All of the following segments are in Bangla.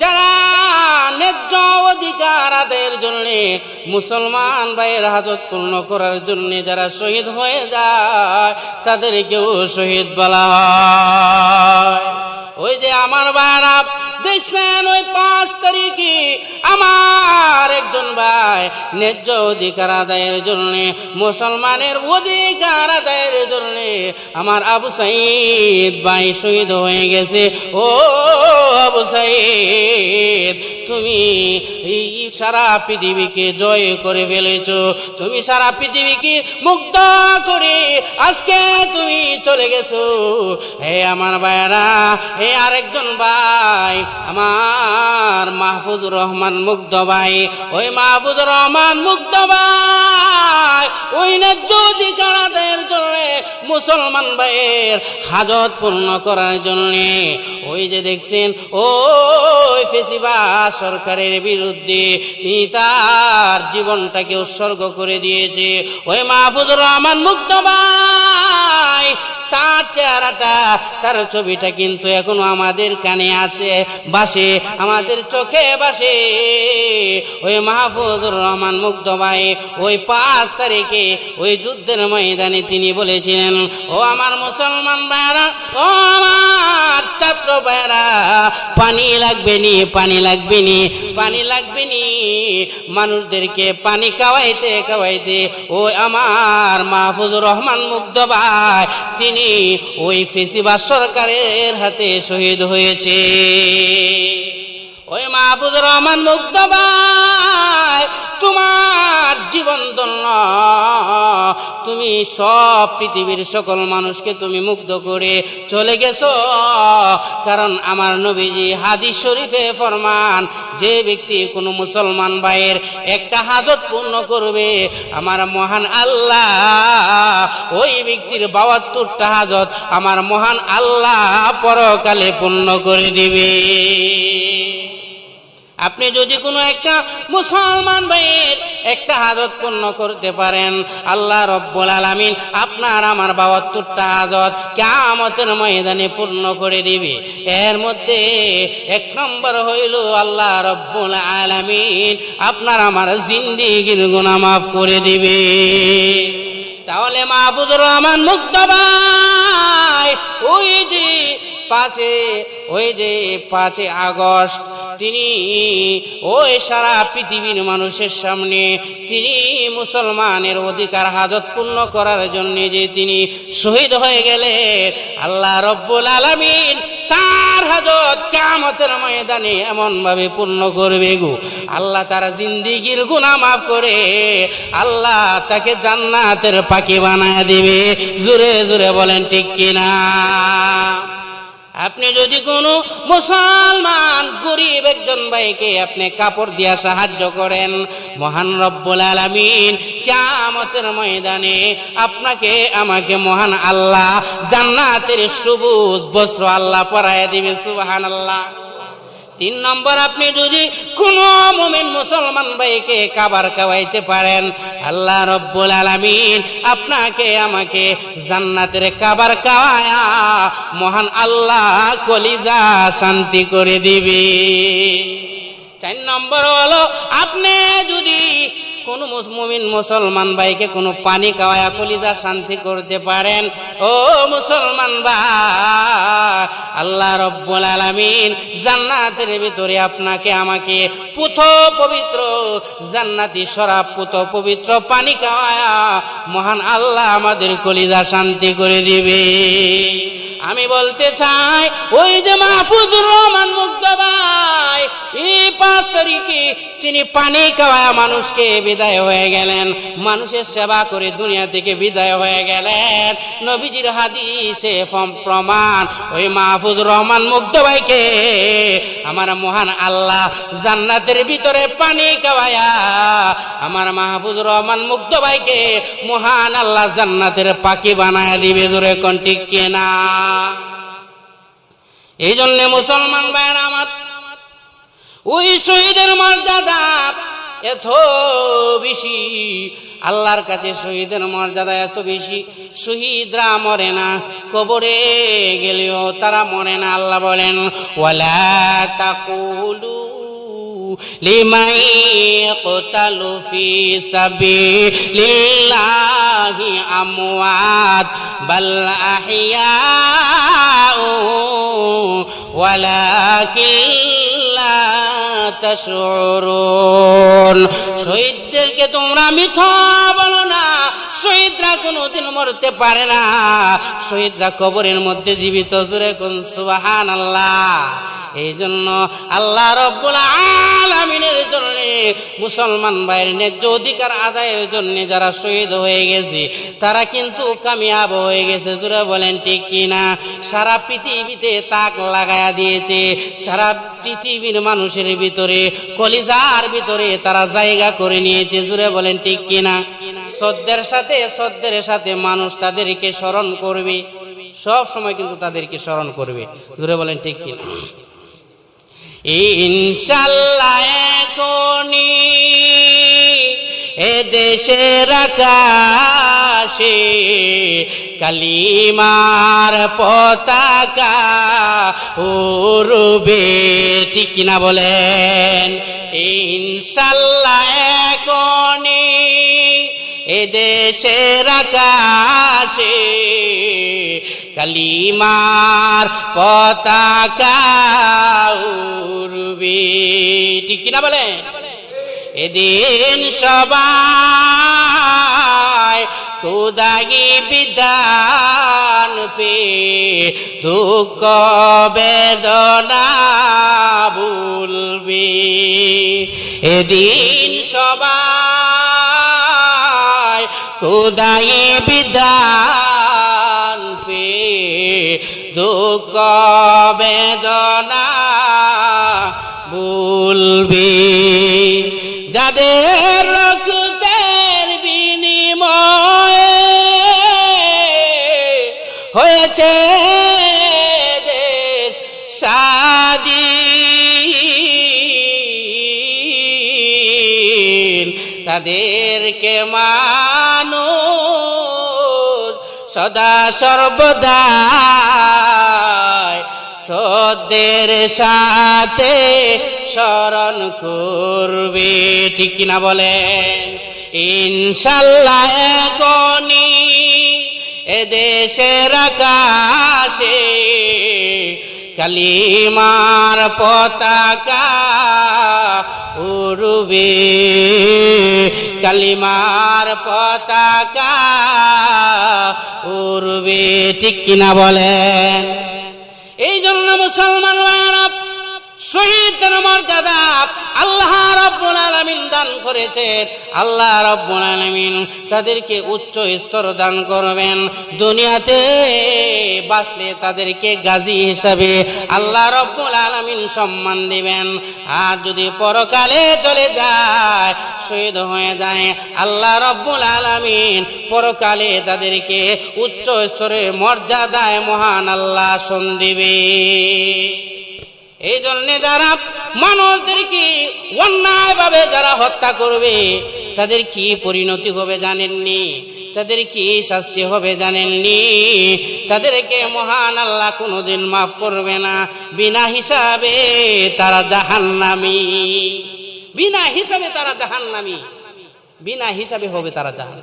যারা ন্যায্য অধিকার আদের জন্য মুসলমান ভাইয়ের হাজত পূর্ণ করার জন্য যারা শহীদ হয়ে যায়, তাদেরকেও শহীদ বলা হয়। ওই যে আমার বারা দেখছেন ওই পাঁচ তারিখে আমার একজন ভাই ন্যায্য অধিকার আদায়ের জন্য, মুসলমানের অধিকার আদায়ের জন্য আমার আবু সাইদ ভাই শহীদ হয়ে গেছে। ও আবু সাইদ! তুমি সারা পৃথিবীকে জয় করে ফেলেছো। তুমি সারা পৃথিবীকে মুগ্ধ করে আজকে তুমি চলে গেছো। হে আমার ভাইরা হে আরেকজন ভাই, আমার মাহফুজুর রহমান মুগ্ধ ভাই, ওই মাহফুজুর রহমান মুগ্ধ ভাই, ওই ন্যায্য অধিকার আদায়ের জন্য মুসলমান ভাইয়ের হাজত পূর্ণ করার জন্য। ওই যে দেখছেন, ওই ফেসিবাস সরকারের বিরুদ্ধে তিনি তার জীবনটাকে উৎসর্গ করে দিয়েছে। ওই মাহফুজুর রহমান ভাই তার চেহারাটা, তার ছবিটা কিন্তু এখনও আমাদের কানে আছে। বাসে, আমাদের চোখে বাসে। ওই মাহফুজুর রহমান মুগ্ধ ভাই, ওই পাঁচ তারিখে ওই যুদ্ধের ময়দানে তিনি বলেছিলেন, ও আমার মুসলমান ভাইরা ও আমার ছাত্র ভাইরা পানি লাগবে নি, পানি লাগবে নি, পানি লাগবে নি। মানুষদেরকে পানি খাওয়াইতে খাওয়াইতে, ওই আমার মাহফুজুর রহমান মুগ্ধ ভাই, তিনি ওই ফেসিবাস সরকারের হাতে শহীদ হয়েছে। ওই মাহবুদ রহমান ভাই তোমার জীবন ধন্য। তুমি সব পৃথিবীর সকল মানুষকে তুমি মুগ্ধ করে চলে গেছো। কারণ আমার নবীজি হাদিস শরীফে ফরমান, যে ব্যক্তি কোনো মুসলমান ভাইয়ের একটা হাজত পূর্ণ করবে, আমার মহান আল্লাহ, ওই ব্যক্তির বাহাত্তরটা হাজত আমার মহান আল্লাহ পরকালে পূর্ণ করে দিবে। আপনি যদি কোনো একটা মুসলমান ভাইয়ের একটা হাজত পূর্ণ করতে পারেন, আল্লাহ রব্বুল আলামিন আপনার আমার বাহাত্তরটা হাজত কেমতের ময়দানে পূর্ণ করে দিবে। এর মধ্যে এক নম্বর হইল আল্লাহ রব্বুল আলামিন আপনার আমার জিন্দিগির গুণা মাফ করে দিবে। তাহলে মাহবুদুর রহমান ভাই, ওই যে পাঁচে, ওই যে পাঁচে আগস্ট তিনি ওই সারা পৃথিবীর মানুষের সামনে তিনি মুসলমানের অধিকার হাজত পূর্ণ করার জন্য যে তিনি শহীদ হয়ে গেলেন। আল্লাহ রব্বুল আলমিন তার হাজত কামতের ময়দানে এমন ভাবে পূর্ণ করবে গো। আল্লাহ তার জিন্দিগির গুণা মাফ করে আল্লাহ তাকে জান্নাতের পাখি বানায় দিবে। জোরে জোরে বলেন ঠিক কিনা? আপনি যদি কোনো মুসলমান, গরিব একজন ভাইকে আপনি কাপড় দিয়া সাহায্য করেন, মহান রব্বুল আলামিন কিয়ামতের ময়দানে আপনাকে, আমাকে মহান আল্লাহ জান্নাতের সবুজ বস্ত্র আল্লাহ পরায় দিবে সুবহানাল্লাহ। তিন নম্বর, আপনি যদি কোন মোমেন মুসলমান ভাইকে খাবার খাওয়াইতে পারেন, আল্লাহ রব্বুল আলমিন আপনাকে আমাকে জান্নাতের খাবার খাওয়ায়া মহান আল্লাহ কলিজা শান্তি করে দিবে। চার নম্বর হলো, আপনি যদি কোনো মুমিন মুসলমান ভাইকে কোনো পানি খাওয়ায়া কলিজা শান্তি করতে পারেন। ও মুসলমান ভাই আল্লাহ রব্বুল আলামিন জান্নাতের ভিতরে আপনাকে আমাকে পুত পবিত্র, জান্নাতি সরাব পুত পবিত্র পানি খাওয়ায়া মহান আল্লাহ আমাদের কলিদা শান্তি করে দিবে। আমি বলতে চাই, ওই যে মাহফুজুর রহমান মুগ্ধ ভাই, এই পাঁচ তারিখে তিনি পানি খাওয়ায় মানুষকে বিদায় হয়ে গেলেন। মানুষের সেবা করে দুনিয়া থেকে বিদায় হয়ে গেলেন। নবীজির হাদিসে প্রমাণ, ওই মাহফুজুর রহমান মুগ্ধ ভাইকে আমার মহান আল্লাহ জান্নাতের ভিতরে পানি খাওয়ায়া, আমার মাহফুজ রহমান মুগ্ধ ভাইকে মহান আল্লাহ জান্নাতের পাখি বানায় দিবে জোরে কোন ঠিক কিনা? এই জন্যে মুসলমান ভাইয়ের আমার ওই শহীদের মর্যাদা এত বেশি আল্লাহর কাছে শহীদের মর্যাদা এত বেশি শহীদরা মরে না কবরে গেলেও তারা মরে না আল্লাহ বলেন ওয়ালা তাকুলু لمن يقتل في سبيل الله أموات بل أحياء শহীদদেরকে তোমরা মিথ্যা বলো না। শহীদরা কোনোদিন মরতে পারে না। শহীদরা কবরের মধ্যে জীবিত জুড়ে কোন সুবাহান আল্লাহ এই জন্য আল্লাহ রব্বুল আলামিনের জন্য মুসলমান ভাইয়ের ন্যায্য অধিকার আদায়ের জন্য যারা শহীদ হয়ে গেছে, তারা কিন্তু কামিয়াব হয়ে গেছে। জুড়ে বলেন, ঠিক কিনা? সারা পৃথিবীতে তাক লাগায়া দিয়েছে। সারা পৃথিবীর মানুষের ভিতরে, কলিজার ভিতরে তারা জায়গা করে নিয়েছে। জুড়ে বলেন, ঠিক কিনা? শ্রদ্ধের সাথে শ্রদ্ধের সাথে মানুষ তাদেরকে স্মরণ করবে। সব সময় কিন্তু তাদেরকে স্মরণ করবে। জুড়ে বলেন, ঠিক কিনা ইনশাল্লাহ এখনি এ দেশের আকাশে কালিমার পতাকা উড়বে। ঠিক কিনা বলেন? দেশের আকাশে কালিমার পতাকা উড়বে। ঠিক কিনা বলে? এদিন সবাই খুদাগি বিধান পে দুঃখ বেদনা ভুলবে। এদিন সবাই খুদাই বিধান পে দুঃখ বেদনা ভুলবে। যাদের রক্তের বিনিময়ে হয়েছে দেশ স্বাধীন তাদেরকে মানুষ সদা সর্বদা সদের সাথে স্মরণ করবে, ঠিক কিনা বলেন? ইনশাল্লাহ এখনি এদেশের আকাশে কালিমার পতাকা উড়বে। কালিমার পতাকা উড়বে ঠিক কিনা বলে এই জন্য মুসলমান শহীদদের মর্যাদা আল্লাহ রব্বুল আলামিন দান করেছেন। আল্লাহ রব্বুল আলামিন তাদেরকে উচ্চ স্তর দান করবেন। দুনিয়াতে বাঁচলে তাদেরকে গাজী হিসাবে আল্লাহ রব্বুল আলামিন সম্মান দিবেন। আর যদি পরকালে চলে যায়, শহীদ হয়ে যায়, আল্লাহ রব্বুল আলামিন পরকালে তাদেরকে উচ্চ স্তরে মর্যাদায় মহান আল্লাহ শোন দিবে। এই জন্য যারা মানুষদেরকে অন্যায়ভাবে যারা হত্যা করবে, তাদের কি পরিণতি হবে জানেননি? তাদের কি শাস্তি হবে জানেননি? তাদেরকে মহান আল্লাহ কোনোদিন মাফ করবে না। বিনা হিসাবে তারা জাহান্নামি। বিনা হিসাবে তারা জাহান্নামি। বিনা হিসাবে হবে তারা জাহান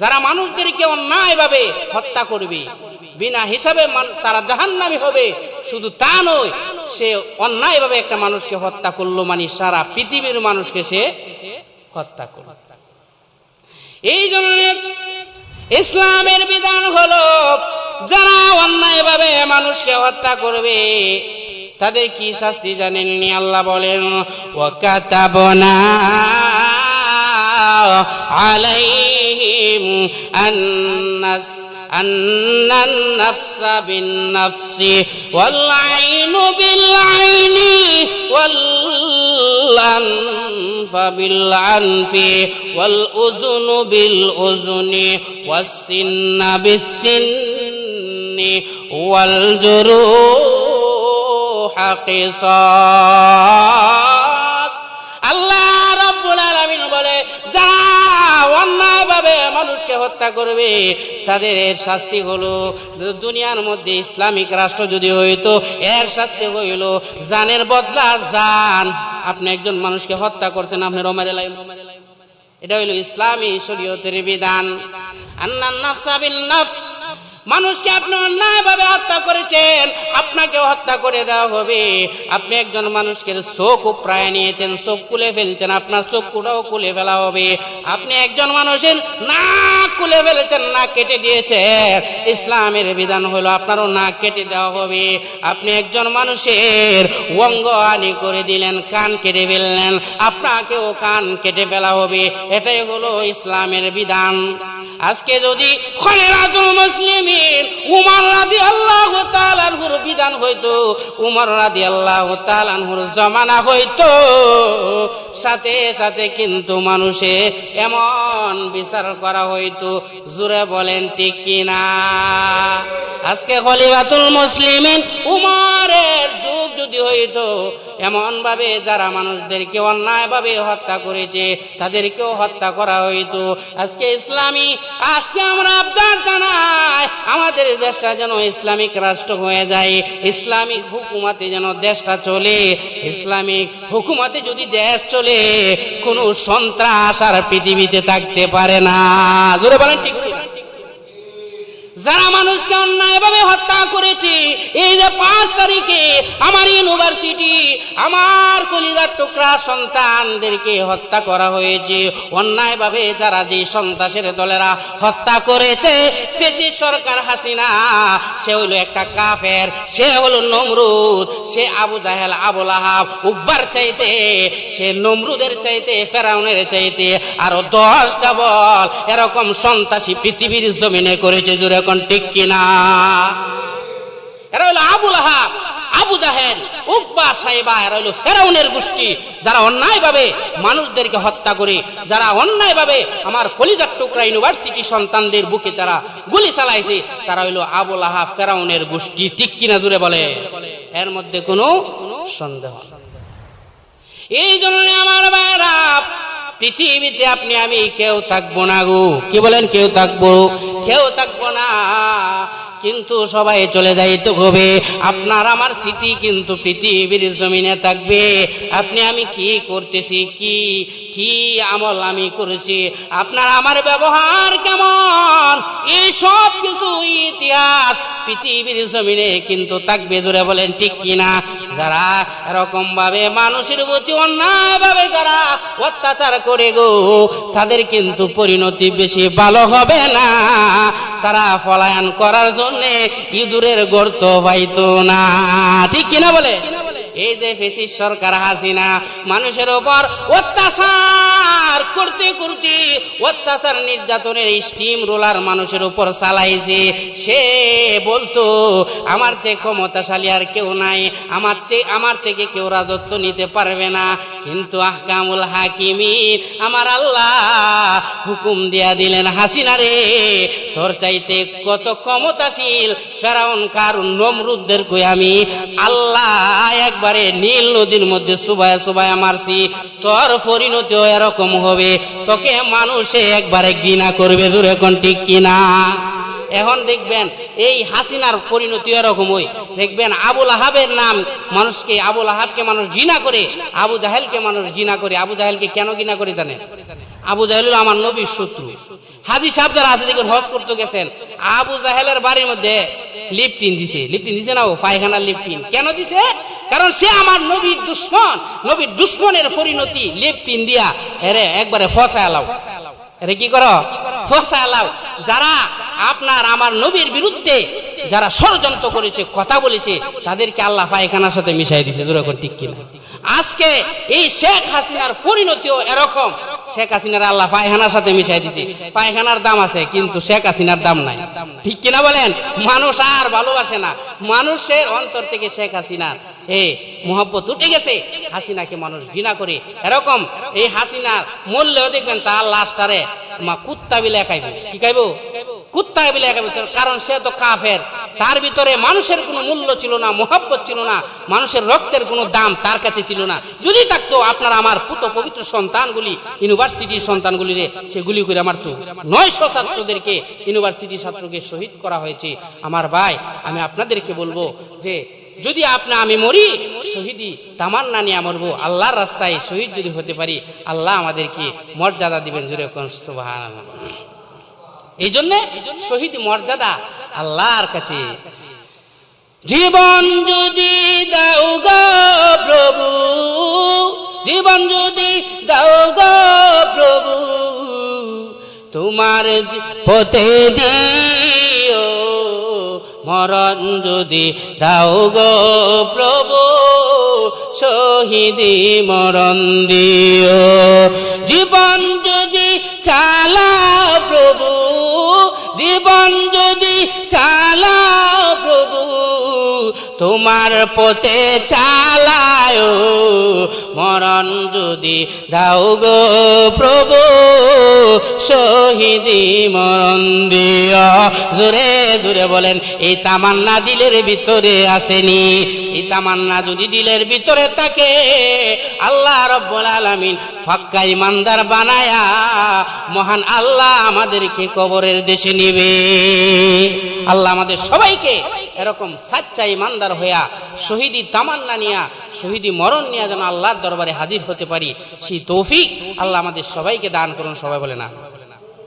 যারা মানুষদেরকে অন্যায়ভাবে হত্যা করবে, বিনা হিসাবে তারা জাহান্নামি হবে। শুধু তা নয়, সে অন্যায়ভাবে একটা মানুষকে হত্যা করল মানে সারা পৃথিবীর মানুষকে সে হত্যা করল। এই জন্য ইসলামের বিধান হলো, যারা অন্যায়ভাবে মানুষকে হত্যা করবে, তাদের কি শাস্তি জানেননি আল্লাহ বলেন, ওয়াকাতাবনা আলাইহিম আন্নাস أن النفس بالنفس والعين بالعين والأنف بالعنف والأذن بالأذن والسن بالسن والجروح قصاص. মানুষকে হত্যা করবে, তাদের এর শাস্তি হলো। দুনিয়ার মধ্যে ইসলামিক রাষ্ট্র যদি হইতো, এর শাস্তি হইল জানের বদলা জান। আপনি একজন মানুষকে হত্যা করছেন, আপনি রমারে লাই এটা হইল ইসলামী শরীয়তের বিধান। আন্নান নাফসা বিল নাফস। মানুষকে আপনি অন্যায়ভাবে হত্যা করেছেন আপনাকে হত্যা করে দেওয়া হবে। আপনি একজন মানুষকে চোখ প্রায় নিয়েছেন, চোখ খুলে ফেলছেন, আপনার চোখটাও খুলে ফেলা হবে। আপনি একজন মানুষের নাক খুলে ফেলেছেন, নাক কেটে দিয়েছেন। ইসলামের বিধান হলো আপনারও নাক কেটে দেওয়া হবে। আপনি একজন মানুষের অঙ্গ হানি করে দিলেন, কান কেটে ফেললেন, আপনাকেও কান কেটে ফেলা হবে। এটাই হলো ইসলামের বিধান। আজকে যদি খলিরাতুল মুসলিমিন উমর রাদিয়াল্লাহু তাআলার বিধান হইতো উমর রাদিয়াল্লাহু তাআলার জমানা হইতো সাথে সাথে কিন্তু মানুষে এমন বিচার করা হইতো, জুড়ে বলেন, ঠিক কিনা? আজকে খলিফাতুল মুসলিমিন উমরের যুগ যদি হইতো এমন ভাবে যারা মানুষদেরকে অন্যায় ভাবে হত্যা করেছে, তাদেরকেও হত্যা করা হইতো। আজকে ইসলামী, আজকে আমরা আবদার জানাই, আমাদের দেশটা যেন ইসলামিক রাষ্ট্র হয়ে যায়, ইসলামিক হুকুমাতে যেন দেশটা চলে। ইসলামিক হুকুমাতে যদি দেশ চলে কোনো সন্ত্রাস আর পৃথিবীতে থাকতে পারে না। জোরে বলেন ঠিক যারা মানুষকে অন্যায়ভাবে হত্যা করেছে, এই যে পাঁচ তারিখে আমার ইউনিভার্সিটি, আমার কলিজার টুকরা সন্তানদেরকে হত্যা করা হয়েছে। অন্যায়ভাবে যারা যে সন্ত্রাসের দলেরা হত্যা করেছে, সে যে সরকার হাসিনা, সে হলো একটা কাফের, সে হলো নমরুদ, সে আবু জাহেল আবুল আহাব উব্বার চাইতে, সে নমরুদের চাইতে, ফেরাউনের চাইতে, আরও দশটা বল এরকম সন্ত্রাসী পৃথিবীর জমিনে করেছে জুড়ে এখন ঠিক কিনা। এরা হলো আবুল আহাব আবু জাহেল, উকবা সাহেবা এরা হলো ফেরাউনের গোষ্ঠী। যারা অন্যায়ভাবে মানুষদেরকে হত্যা করে, যারা অন্যায়ভাবে আমার কলিজার টুকরা ইউনিভার্সিটি সন্তানদের বুকে যারা গুলি চালাইছে, তারা হইল আবুল আহাব ফেরাউনের গোষ্ঠী। ঠিক কিনা জুড়ে বলে? এর মধ্যে কোনো সন্দেহ। এই জন্য আমার ভাইরা, পৃথিবীতে আপনি আমি কেউ থাকব না গো। কি বলেন, কেউ থাকব? কেউ থাকব না। কিন্তু সবাই চলে যাইতে হবে আপনার আমার স্মৃতি কিন্তু পৃথিবীর জমিনে থাকবে। আপনি আমি কি করতেছি, কি কি আমল আমি করেছি, আপনার আমার ব্যবহার কেমন? এই সব কিছু ইতিহাস পৃথিবীর জমিনে কিন্তু থাকবে দূরে বলেন ঠিক কিনা? যারা এরকম ভাবে মানুষের প্রতি অন্যায় ভাবে যারা অত্যাচার করে গো, তাদের কিন্তু পরিণতি বেশি ভালো হবে না। তারা পলায়ন করার জন্যে ইঁদুরের গর্ত পাইতো না। ঠিক কিনা বলে? এই যে ফেসিস সরকার হাসিনা, মানুষের ওপর অত্যাচার করতে করতে অত্যাচার নির্যাতনের স্টিম রোলার মানুষের উপর চালাইছে। সে বলতো, আমার চেয়ে ক্ষমতাশালী আর কেউ নাই, আমার চেয়ে আমার থেকে কেউ রাজত্ব নিতে পারবে না। কিন্তু আহকামুল হাকিমিন আমার আল্লাহ হুকুম দিয়া দিলেন, হাসিনা রে, তোর চাইতে কত ক্ষমতাশীল ফেরাউন, কারুন, নমরুদদের কই আমি? আল্লাহ একবারে নীল নদীর মধ্যে সুবায় সুবায় মারছি। তোর পরিণতিও এরকম হবে। তোকে মানুষে একবারে ঘৃণা করবে, দূরে কোন ঠিক কিনা? এখন দেখবেন, এই হাসিনার পরিণতি এরকম ওই দেখবেন আবুল আহাবের নাম মানুষকে আবুল আহাবকে মানুষ ঘৃণা করে, আবু জাহেলকে মানুষ ঘৃণা করে। আবু জাহেলকে কেন ঘৃণা করে জানেন? আবু জাহেল আমার নবীর শত্রু। হাজি সাহেব যারা আছে, দেখবেন হজ করতে গেছেন। আবু জাহেলের বাড়ির মধ্যে লিপটিন দিছে। লিপটিন দিছে না ও? পায়খানার লিপটিন কেন দিছে? কারণ সে আমার নবীর দুশ্মন। নবীর দুশ্মনের পরিণতি লিপটিন দিয়া এরে একবারে ফসায় লাও। আরে কি করো? ফসালাও যারা আপনার আমার নবীর বিরুদ্ধে যারা ষড়যন্ত্র করেছে, কথা বলেছে, তাদেরকে আল্লাহ পায়খানার সাথে মিশাই দিছে। দুরকম ঠিক কিনা? আজকে এই শেখ হাসিনার পরিণতিও এরকম। শেখ হাসিনার আল্লাহ পায়খানার সাথে মিশাই দিছে। পায়খানার দাম আছে, কিন্তু শেখ হাসিনার দাম নাই। ঠিক কিনা বলেন? মানুষ আর ভালোবাসে না। মানুষের অন্তর থেকে শেখ হাসিনার এ মোহব্বত উঠে গেছে। হাসিনাকে মানুষ ঘৃণা করে। এরকম এই হাসিনার মূল্যও দেখবেন তার লাশটারে মা কুত্তা বিলে খাইব। কি খাইব? কুত্তা বিলে খাইব। কারণ সে তো কাফের। তার ভিতরে মানুষের কোনো মূল্য ছিল না, মোহাব্বত ছিল না। মানুষের রক্তের কোনো দাম তার কাছে ছিল না। যদি থাকতো আপনার আমার পুত পবিত্র সন্তানগুলি, ইউনিভার্সিটির সন্তানগুলি রে সেগুলি করে আমার তো নয়শো ছাত্রদেরকে ইউনিভার্সিটি ছাত্রকে শহীদ করা হয়েছে। আমার ভাই, আমি আপনাদেরকে বলব যে যদি আপনি আমি মরি, শহীদি তামান্না নিয়ে মরবো, আল্লাহর রাস্তায় শহীদ যদি হতে পারি, আল্লাহ আমাদেরকে মর্যাদা দিবেন জুড়ে সুবহানাল্লাহ। এই জন্যে শহীদ মর্যাদা আল্লাহর কাছে। জীবন যদি দাও গো প্রভু, জীবন যদি দাও গো প্রভু, তোমার পথে দিও মরণ যদি দাও গো প্রভু, শহীদি মরণ দিও। জীবন যদি চালা প্রভু, জীবন যদি প্রভু তোমার পথে চালায়। মরণ যদি দাও গো প্রভু, শহীদি মরণ দিও। জোরে জোরে বলেন, এই তামান্না দিলের ভিতরে আসেনি। এই তামান্না যদি দিলের ভিতরে থাকে, আল্লাহ রব্বুল আলামিন ফাক্কা ইমানদার বানায়া মহান আল্লাহ আমাদেরকে কবরের দেশে নিবে। আল্লাহ আমাদের সবাইকে এরকম সাচ্চা ইমানদার হইয়া, শহীদি তামান্না নিয়া, শহীদি মরণ নিয়া যেন আল্লাহর দরবারে হাজির হতে পারি। সেই তৌফিক আল্লাহ আমাদের সবাইকে দান করুন, সবাই বলে না।